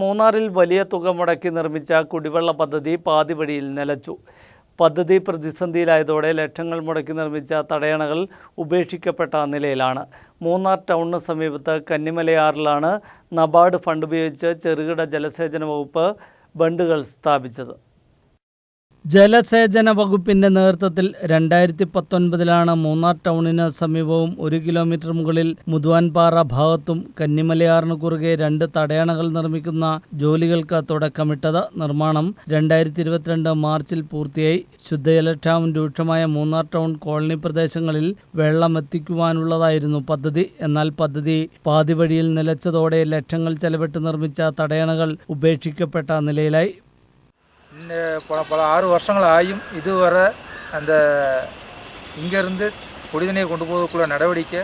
മൂന്നാറിൽ വലിയ തുക മുടക്കി നിർമ്മിച്ച കുടിവെള്ള പദ്ധതി പാതിവഴിയിൽ നിലച്ചു. പദ്ധതി പ്രതിസന്ധിയിലായതോടെ ലക്ഷങ്ങൾ മുടക്കി നിർമ്മിച്ച തടയണകൾ ഉപേക്ഷിക്കപ്പെട്ട നിലയിലാണ്. മൂന്നാർ ടൗണിന് സമീപത്ത് കന്നിമലയാറിലാണ് നബാർഡ് ഫണ്ട് ഉപയോഗിച്ച് ചെറുകിട ജലസേചന വകുപ്പ് ബണ്ടുകൾ സ്ഥാപിച്ചത്. ജലസേചന വകുപ്പിന്റെ നേതൃത്വത്തിൽ രണ്ടായിരത്തി പത്തൊൻപതിലാണ് മൂന്നാർ ടൗണിന് സമീപവും ഒരു കിലോമീറ്റർ മുകളിൽ മുതുവാൻപാറ ഭാഗത്തും കന്നിമലയാറിന് കുറുകെ രണ്ട് തടയണകൾ നിർമ്മിക്കുന്ന ജോലികൾക്ക് തുടക്കമിട്ടത് നിർമ്മാണം രണ്ടായിരത്തി ഇരുപത്തിരണ്ട് മാർച്ചിൽ പൂർത്തിയായി. ശുദ്ധജലക്ഷാമം രൂക്ഷമായ മൂന്നാർ ടൗൺ കോളനി പ്രദേശങ്ങളിൽ വെള്ളം എത്തിക്കുവാനുള്ളതായിരുന്നു പദ്ധതി. എന്നാൽ പദ്ധതി പാതിവഴിയിൽ നിലച്ചതോടെ ലക്ഷങ്ങൾ ചെലവിട്ട് നിർമ്മിച്ച തടയണകൾ ഉപേക്ഷിക്കപ്പെട്ട നിലയിലായി. இந்த பல பல ஆறு வருஷங்கள் வருஷங்களாயும் இதுவரை அந்த இங்கேருந்து குடிநீர் கொண்டு போவதற்குள்ள நடவடிக்கை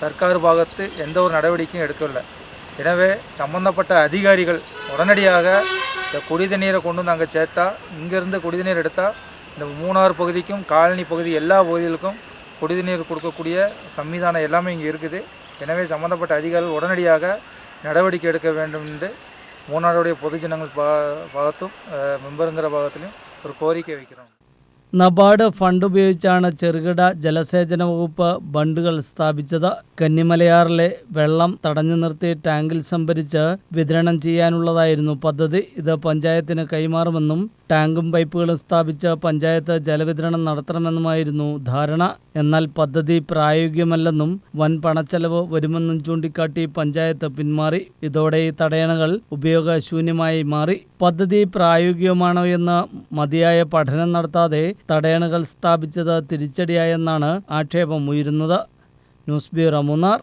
சர்க்கார் பாகத்து எந்த ஒரு நடவடிக்கையும் எடுக்கவில்லை. எனவே சம்பந்தப்பட்ட அதிகாரிகள் உடனடியாக இந்த குடிதண்ணீரை கொண்டு வந்து அங்கே சேர்த்தா இங்கேருந்து குடிதண்ணீர் எடுத்தால் இந்த மூணாறு பகுதிக்கும் காலனி பகுதி எல்லா பகுதிகளுக்கும் குடிநீர் கொடுக்கக்கூடிய சம்விதானம் எல்லாமே இங்கே இருக்குது. எனவே சம்பந்தப்பட்ட அதிகாரிகள் உடனடியாக நடவடிக்கை எடுக்க வேண்டும் என்று மூணாளுடைய പൊതുജനങ്ങൾ ഭാഗത്തും മെമ്പറുങ്കര ഭാഗത്തിലും ഒരു കോരിക്ക വയ്ക്കണം നബാർഡ് ഫണ്ട് ഉപയോഗിച്ചാണ് ചെറുകിട ജലസേചന വകുപ്പ് ബണ്ടുകൾ സ്ഥാപിച്ചത്. കന്നിമലയാറിലെ വെള്ളം തടഞ്ഞു നിർത്തി ടാങ്കിൽ സംഭരിച്ച് വിതരണം ചെയ്യാനുള്ളതായിരുന്നു പദ്ധതി. ഇത് പഞ്ചായത്തിന് കൈമാറുമെന്നും ടാങ്കും പൈപ്പുകളും സ്ഥാപിച്ച് പഞ്ചായത്ത് ജലവിതരണം നടത്തണമെന്നുമായിരുന്നു ധാരണ. എന്നാൽ പദ്ധതി പ്രായോഗികമല്ലെന്നും വൻ പണച്ചെലവ് വരുമെന്നും ചൂണ്ടിക്കാട്ടി പഞ്ചായത്ത് പിന്മാറി. ഇതോടെ ഈ തടയണകൾ ഉപയോഗശൂന്യമായി മാറി. പദ്ധതി പ്രായോഗികമാണോ എന്ന് മതിയായ പഠനം നടത്താതെ തടയണകൾ സ്ഥാപിച്ചത് തിരിച്ചടിയായെന്നാണ് ആക്ഷേപം ഉയരുന്നത് ന്യൂസ് ബ്യൂറോ മൂന്നാർ.